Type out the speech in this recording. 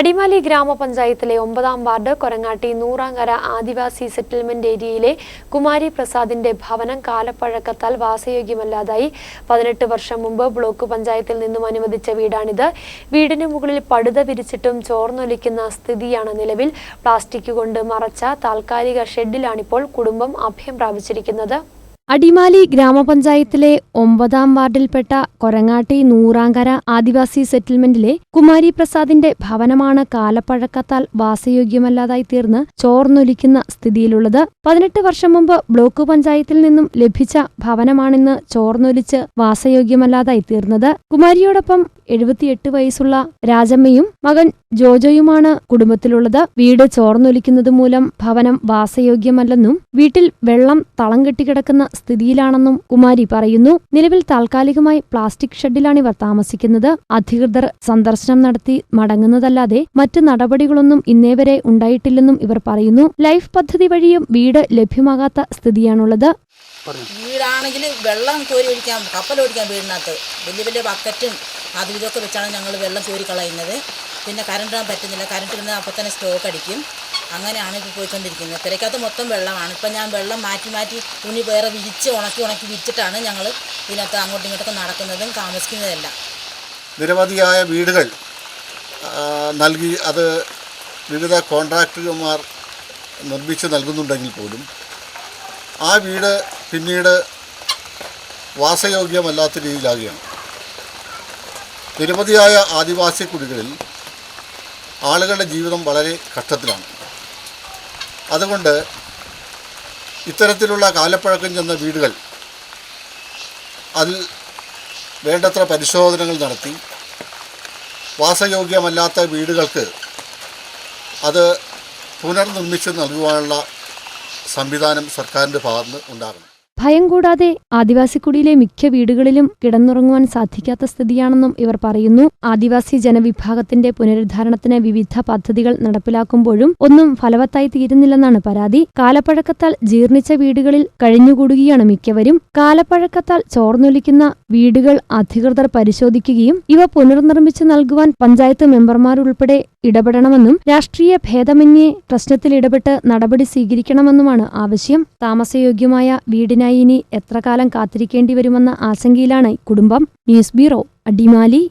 അടിമാലി ഗ്രാമപഞ്ചായത്തിലെ ഒമ്പതാം വാർഡ് കൊരങ്ങാട്ടി നൂറാങ്കര ആദിവാസി സെറ്റിൽമെന്റ് ഏരിയയിലെ കുമാരി പ്രസാദിന്റെ ഭവനം കാലപ്പഴക്കത്താൽ വാസയോഗ്യമല്ലാതായി. പതിനെട്ട് വർഷം മുമ്പ് ബ്ലോക്ക് പഞ്ചായത്തിൽ നിന്നും അനുവദിച്ച വീടാണിത്. വീടിന് മുകളിൽ പടുത വിരിച്ചിട്ടും ചോർന്നൊലിക്കുന്ന സ്ഥിതിയാണ് നിലവിൽ. പ്ലാസ്റ്റിക് കൊണ്ട് മറച്ച താൽക്കാലിക ഷെഡിലാണിപ്പോൾ കുടുംബം അഭയം പ്രാപിച്ചിരിക്കുന്നത്. അടിമാലി ഗ്രാമപഞ്ചായത്തിലെ ഒമ്പതാം വാർഡിൽപ്പെട്ട കൊരങ്ങാട്ടി നൂറാങ്കര ആദിവാസി സെറ്റിൽമെന്റിലെ കുമാരി പ്രസാദിന്റെ ഭവനമാണ് കാലപ്പഴക്കത്താൽ വാസയോഗ്യമല്ലാതായി തീർന്ന് ചോർന്നൊലിക്കുന്ന സ്ഥിതിയിലുള്ളത്. പതിനെട്ട് വർഷം മുമ്പ് ബ്ലോക്ക് പഞ്ചായത്തിൽ നിന്നും ലഭിച്ച ഭവനമാണിന്ന് ചോർന്നൊലിച്ച് വാസയോഗ്യമല്ലാതായി തീർന്നത്. കുമാരിയോടൊപ്പം എഴുപത്തിയെട്ട് വയസ്സുള്ള രാജമ്മയും മകൻ ജോജോയുമാണ് കുടുംബത്തിലുള്ളത്. വീട് ചോർന്നൊലിക്കുന്നതുമൂലം ഭവനം വാസയോഗ്യമല്ലെന്നും വീട്ടിൽ വെള്ളം തളം കെട്ടിക്കിടക്കുന്ന സ്ഥിതിയിലാണെന്നും കുമാരി പറയുന്നു. നിലവിൽ താൽക്കാലികമായി പ്ലാസ്റ്റിക് ഷെഡിലാണ് ഇവർ താമസിക്കുന്നത്. അധികൃതർ സന്ദർശനം നടത്തി മടങ്ങുന്നതല്ലാതെ മറ്റ് നടപടികളൊന്നും ഇന്നേവരെ ഉണ്ടായിട്ടില്ലെന്നും ഇവർ പറയുന്നു. ലൈഫ് പദ്ധതി വഴിയും വീട് ലഭ്യമാകാത്ത സ്ഥിതിയാണുള്ളത്. വീടാണെങ്കിൽ വെള്ളം കോരി ഒഴിക്കാൻ കപ്പൽ ഓടിക്കാൻ വീടിനകത്ത്. വലിയ വലിയ ബക്കറ്റും അതും ഇതൊക്കെ വെച്ചാണ് ഞങ്ങൾ വെള്ളം കോരി കളയുന്നത്. പിന്നെ കറണ്ട് ഇടാൻ പറ്റുന്നില്ല. കറണ്ട് ഇരുന്ന് അപ്പം തന്നെ സ്റ്റോക്ക് അടിക്കും. അങ്ങനെയാണ് ഇപ്പോൾ പോയിക്കൊണ്ടിരിക്കുന്നത്. തിരക്കകത്ത് മൊത്തം വെള്ളമാണ്. ഇപ്പം ഞാൻ വെള്ളം മാറ്റി മാറ്റി തുണി വേറെ വിരിച്ച് ഉണക്കി ഉണക്കി വിരിച്ചിട്ടാണ് ഞങ്ങൾ ഇതിനകത്ത് അങ്ങോട്ടും ഇങ്ങോട്ടൊക്കെ നടക്കുന്നതും താമസിക്കുന്നതെല്ലാം. നിരവധിയായ വീടുകൾ നൽകി അത് വിവിധ കോൺട്രാക്ടർമാർ നിർമ്മിച്ച് നൽകുന്നുണ്ടെങ്കിൽ പോലും ആ വീട് പിന്നീട് വാസയോഗ്യമല്ലാത്ത രീതിയിലാകുകയാണ്. നിരവധിയായ ആദിവാസി കുടികളിൽ ആളുകളുടെ ജീവിതം വളരെ കഷ്ടത്തിലാണ്. അതുകൊണ്ട് ഇത്തരത്തിലുള്ള കാലപ്പഴക്കം ചെന്ന വീടുകൾ അതിൽ വേണ്ടത്ര പരിശോധനകൾ നടത്തി വാസയോഗ്യമല്ലാത്ത വീടുകൾക്ക് അത് പുനർനിർമ്മിച്ച് നൽകുവാനുള്ള സംവിധാനം സർക്കാരിന്റെ ഭാഗത്ത് ഉണ്ടാകണം. ഭയം കൂടാതെ ആദിവാസിക്കുടിയിലെ മിക്ക വീടുകളിലും കിടന്നുറങ്ങുവാൻ സാധിക്കാത്ത സ്ഥിതിയാണെന്നും ഇവർ പറയുന്നു. ആദിവാസി ജനവിഭാഗത്തിന്റെ പുനരുദ്ധാരണത്തിന് വിവിധ പദ്ധതികൾ നടപ്പിലാക്കുമ്പോഴും ഒന്നും ഫലവത്തായി തീരുന്നില്ലെന്നാണ് പരാതി. കാലപ്പഴക്കത്താൽ ജീർണിച്ച വീടുകളിൽ കഴിഞ്ഞുകൂടുകയാണ് മിക്കവരും. കാലപ്പഴക്കത്താൽ ചോർന്നൊലിക്കുന്ന വീടുകൾ അധികൃതർ പരിശോധിക്കുകയും ഇവ പുനർനിർമ്മിച്ചു നൽകുവാൻ പഞ്ചായത്ത് മെമ്പർമാരുൾപ്പെടെ ഇടപെടണമെന്നും രാഷ്ട്രീയ ഭേദമന്യേ പ്രശ്നത്തിൽ ഇടപെട്ട് നടപടി സ്വീകരിക്കണമെന്നുമാണ് ആവശ്യം. താമസയോഗ്യമായ വീടിനായി ഇനി എത്ര കാലം കാത്തിരിക്കേണ്ടി വരുമെന്ന ആശങ്കയിലാണ് കുടുംബം. News bureau Adimali.